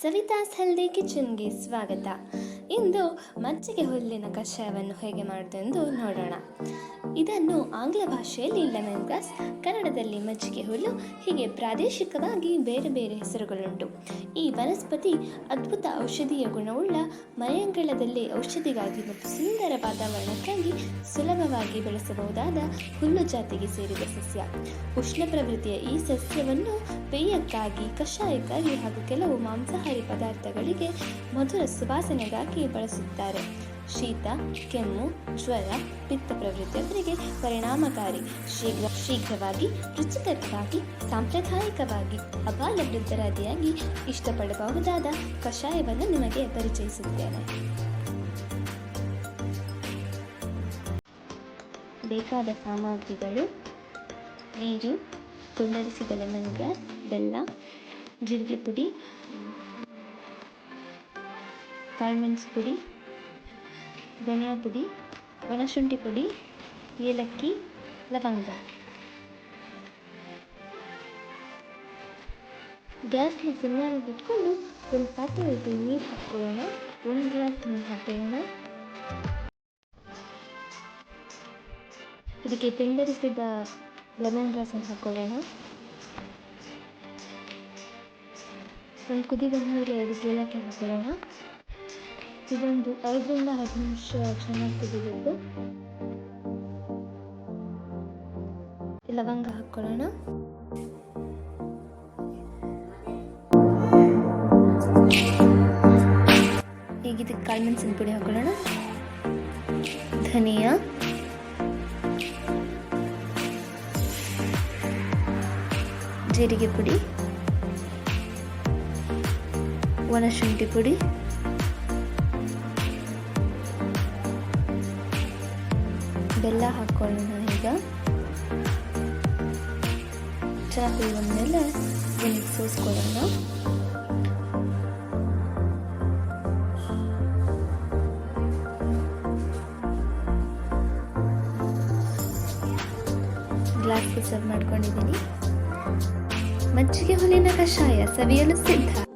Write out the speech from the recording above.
ಸವಿತಾಸ್ healthy ಕಿಚನ್ಗೆ ಸ್ವಾಗತ. ಇಂದು ಮಜ್ಜಿಗೆ ಹುಲ್ಲಿನ ಕಷಾಯವನ್ನು ಹೇಗೆ ಮಾಡೋದೆಂದು ನೋಡೋಣ. ಇದನ್ನು ಆಂಗ್ಲ ಭಾಷೆಯಲ್ಲಿ ಲೆಮನ್ ಗ್ರಾಸ್ ಕನ್ನಡದಲ್ಲಿ ಮಜ್ಜಿಗೆ ಹುಲ್ಲು, ಹೀಗೆ ಪ್ರಾದೇಶಿಕವಾಗಿ ಬೇರೆ ಬೇರೆ ಹೆಸರುಗಳುಂಟು. ಈ ವನಸ್ಪತಿ ಅದ್ಭುತ ಔಷಧೀಯ ಗುಣವುಳ್ಳ ಮನೆಯಂಗಳದಲ್ಲಿ ಔಷಧಿಗಾಗಿ ಮತ್ತು ಸುಂದರ ವಾತಾವರಣಕ್ಕಾಗಿ ಸುಲಭವಾಗಿ ಬೆಳೆಸಬಹುದಾದ ಹುಲ್ಲು ಜಾತಿಗೆ ಸೇರಿದ ಸಸ್ಯ. ಉಷ್ಣ ಪ್ರವೃತ್ತಿಯ ಈ ಸಸ್ಯವನ್ನು ಪೇಯಕ್ಕಾಗಿ, ಕಷಾಯಕ್ಕಾಗಿ ಹಾಗೂ ಕೆಲವು ಮಾಂಸಾಹಾರಿ ಪದಾರ್ಥಗಳಿಗೆ ಮಧುರ ಸುವಾಸನೆಗಾಗಿ ಬಳಸುತ್ತಾರೆ. ಶೀತ, ಕೆಮ್ಮು, ಜ್ವರ, ಪಿತ್ತ ಪ್ರವೃತ್ತಿಯವರಿಗೆ ಪರಿಣಾಮಕಾರಿ. ಶೀಘ್ರ, ಶೀಘ್ರವಾಗಿ ರುಚಿಕರವಾಗಿ, ಸಾಂಪ್ರದಾಯಿಕವಾಗಿ, ಅಬಾಲ ವೃದ್ಧರಾದಿಯಾಗಿ ಇಷ್ಟಪಡಬಹುದಾದ ಕಷಾಯವನ್ನು ನಿಮಗೆ ಪರಿಚಯಿಸುತ್ತೇನೆ. ಬೇಕಾದ ಸಾಮಗ್ರಿಗಳು ನೀರು ತುಂಡರಿಸಿದ ಲೆಮನ್ ಗ್ರಾಸ್ ಬೆಲ್ಲ, ಜೀರಿಗೆ ಪುಡಿ, ಕಾಳುಮೆಣಸು ಪುಡಿ ಧನಿಯಾ ಪುಡಿ ಒಣಶುಂಠಿ ಪುಡಿ, ಏಲಕ್ಕಿ, ಲವಂಗ. ಗ್ಯಾಸ್ನ ಸಿಮ್ನಲ್ಲಿ ಇಟ್ಕೊಂಡು ಒಂದು ಪಾತ್ರೆಗೆ ನೀರು ಹಾಕ್ಕೊಳ್ಳೋಣ. ಒಂದು ಗ್ಲಾಸ್ ನೀರು ಹಾಕೋಣ ಇದಕ್ಕೆ ತುಂಡರಿಸಿದ ಲೆಮನ್ ಗ್ರಾಸನ್ನು ಹಾಕ್ಕೊಳ್ಳೋಣ. ಒಂದು ಕುದಿ ಬಂದಮೇಲೆ ಅದಕ್ಕೆ ಏಲಕ್ಕಿ ಹಾಕೊಳ್ಳೋಣ ಇದೊಂದು ಐದರಿಂದ ಹತ್ತು ನಿಮಿಷ ಚೆನ್ನಾಗಿ ಕುದಿಬೇಕು ಲವಂಗ ಹಾಕ್ಕೊಳ್ಳೋಣ. ಈಗ ಇದಕ್ಕೆ ಕಾಳುಮೆಣಸಿನ ಪುಡಿ ಹಾಕೊಳ್ಳೋಣ ಧನಿಯಾ. ಜೀರಿಗೆ ಪುಡಿ. ಒಣಶುಂಠಿ ಪುಡಿ. ಬೆಲ್ಲ ಹಾಕ್ಕೊಳ್ಳೋಣ ಈಗ. ಚೆನ್ನಾಗಿ ಬಂದಮೇಲೆ ಇದನ್ನು ಸೋಸ್ಕೊಳ್ಳೋಣ. ಗ್ಲಾಸ್ಗೆ ಸರ್ವ್ ಮಾಡ್ಕೊಂಡಿದ್ದೀನಿ. ಮಜ್ಜಿಗೆ ಹುಲಿನ ಕಷಾಯ ಸವಿಯಲು ಸಿದ್ಧ.